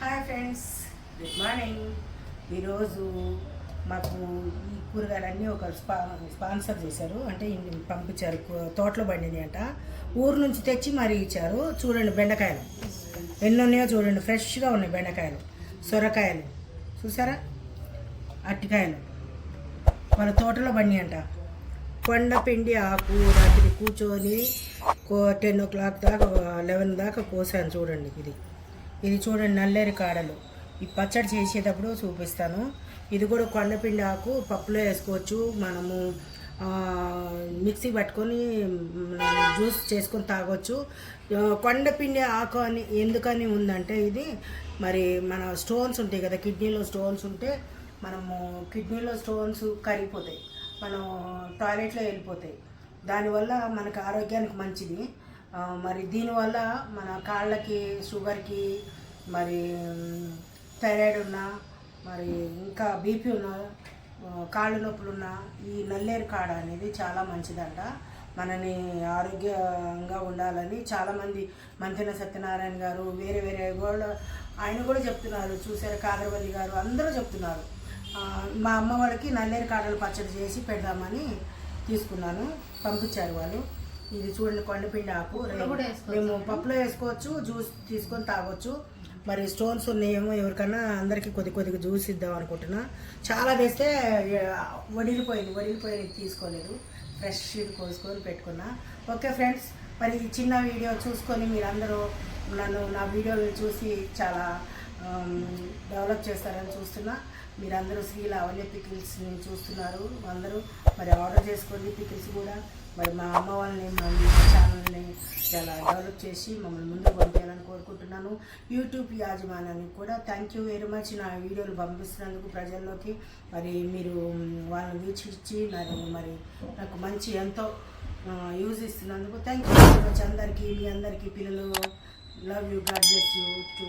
Hi friends good morning. ఈరోజు మాకు ఈ కూరగాయలన్నీ ఒక స్పా స్పాన్సర్ చేశారు. అంటే పంపించారు. తోటలో పండింది అంట. ఊరు నుంచి తెచ్చి మరీ ఇచ్చారు. చూడండి బెండకాయలు. ఎన్ని ఉన్నాయో చూడండి. ఫ్రెష్గా ఉన్నాయి బెండకాయలు సొరకాయలు. చూసారా? అట్టికాయలు. వాళ్ళ తోటలో పండి అంట. కొండపిండి ఆకు రాత్రి కూర్చొని కో టెన్ ఓ క్లాక్ దాకా లెవెన్ దాకా కోసాను చూడండి ఇది. ఇది చూడండి నల్లేరు కాడలు. ఈ పచ్చడి చేసేటప్పుడు చూపిస్తాను. ఇది కూడా కొండపిండి ఆకు పప్పులో వేసుకోవచ్చు. మనము మిక్సీ పట్టుకొని జ్యూస్ చేసుకొని తాగొచ్చు. కొండపిండి ఆకు అని ఎందుకని ఉందంటే ఇది మరి మన స్టోన్స్ ఉంటాయి కదా కిడ్నీలో స్టోన్స్ ఉంటే మనము కిడ్నీలో స్టోన్స్ కరిగిపోతాయి. మనం టాయిలెట్లో వెళ్ళిపోతాయి. దానివల్ల మనకు ఆరోగ్యానికి మంచిది. మరి దీనివల్ల మన కాళ్ళకి షుగర్కి మరి థైరాయిడ్ ఉన్నా మరి ఇంకా బీపీ ఉన్న కాళ్ళు నొప్పులు ఉన్న ఈ నల్లేరు కాడ అనేది చాలా మంచిదంట. మనని ఆరోగ్యంగా ఉండాలని చాలామంది మంతిన సత్యనారాయణ గారు వేరే వేరే వాళ్ళు ఆయన కూడా చెప్తున్నారు. చూసారు కాదరవల్లి గారు? అందరూ చెప్తున్నారు. మా అమ్మ వాళ్ళకి నల్లేరు కాడలు పచ్చడి చేసి పెడదామని తీసుకున్నాను. పంపించారు వాళ్ళు. ఇది చూడండి కొండపిండి ఆకు. మేము పప్పులో వేసుకోవచ్చు జ్యూస్ తీసుకొని తాగొచ్చు. మరి స్టోన్స్ ఉన్నాయేమో ఎవరికన్నా అందరికీ కొద్ది కొద్దిగా జ్యూస్ ఇద్దాం అనుకుంటున్నా. చాలా తెస్తే ఆ, వడిలిపోయింది వడిలిపోయింది తీసుకోలేదు. ఫ్రెష్ ఇది కోసుకొని పెట్టుకున్నా. ఓకే ఫ్రెండ్స్ మరి చిన్న వీడియో చూసుకొని మీరందరూ నన్ను నా వీడియో చూసి చాలా డెవలప్ చేస్తారని చూస్తున్నా. మీరందరూ శ్రీ లావణ్య పికిల్స్ని చూస్తున్నారు. అందరూ మరి ఆర్డర్ చేసుకోండి పికిల్స్ కూడా. మరి మా అమ్మ వాళ్ళని మా ఛానల్ని చాలా డెవలప్ చేసి మమ్మల్ని ముందుకు పంపించాలని కోరుకుంటున్నాను. యూట్యూబ్ యాజమాన్యానికి కూడా థ్యాంక్ యూ వెరీ మచ్ నా వీడియోలు పంపిస్తున్నందుకు ప్రజల్లోకి మరి మీరు వాళ్ళని వీక్షించి మరి మరి నాకు మంచి ఎంతో యూజ్ ఇస్తున్నందుకు థ్యాంక్ యూ వెరీ మచ్ అందరికీ మీ అందరికీ పిల్లలు love you God bless you too